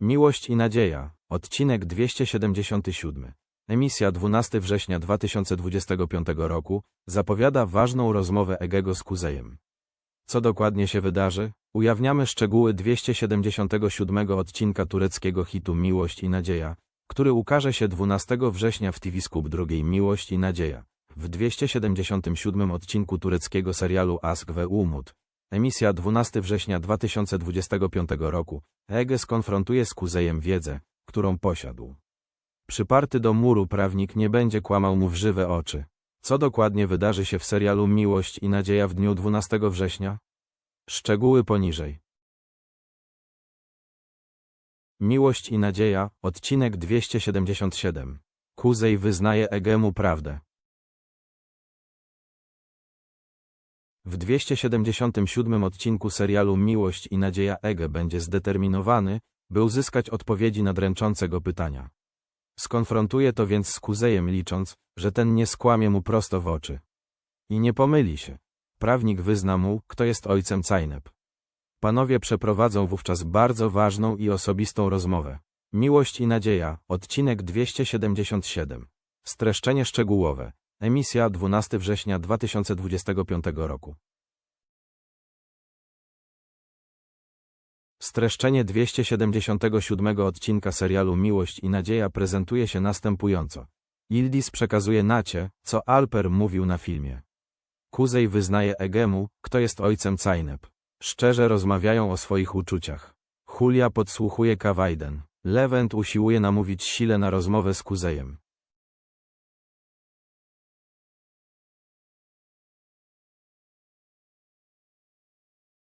Miłość i nadzieja, odcinek 277. Emisja 12 września 2025 roku zapowiada ważną rozmowę Egego z Kuzejem. Co dokładnie się wydarzy? Ujawniamy szczegóły 277 odcinka tureckiego hitu Miłość i Nadzieja, który ukaże się 12 września w TV Scoop drugiej Miłość i Nadzieja. W 277 odcinku tureckiego serialu Ask ve Umut, emisja 12 września 2025 roku, Ege skonfrontuje z Kuzejem wiedzę, którą posiadł. Przyparty do muru prawnik nie będzie kłamał mu w żywe oczy. Co dokładnie wydarzy się w serialu Miłość i Nadzieja w dniu 12 września? Szczegóły poniżej. Miłość i Nadzieja, odcinek 277. Kuzej wyznaje Egemu prawdę. W 277 odcinku serialu Miłość i Nadzieja Ege będzie zdeterminowany, by uzyskać odpowiedzi na dręczące go pytania. Skonfrontuje to więc z Kuzejem licząc, że ten nie skłamie mu prosto w oczy. I nie pomyli się. Prawnik wyzna mu, kto jest ojcem Cajnep. Panowie przeprowadzą wówczas bardzo ważną i osobistą rozmowę. Miłość i nadzieja, odcinek 277. Streszczenie szczegółowe. Emisja 12 września 2025 roku. Streszczenie 277 odcinka serialu Miłość i Nadzieja prezentuje się następująco. Ildis przekazuje Nacie, co Alper mówił na filmie. Kuzej wyznaje Egemu, kto jest ojcem Cajnep. Szczerze rozmawiają o swoich uczuciach. Julia podsłuchuje Kawajden. Lewent usiłuje namówić Sile na rozmowę z Kuzejem.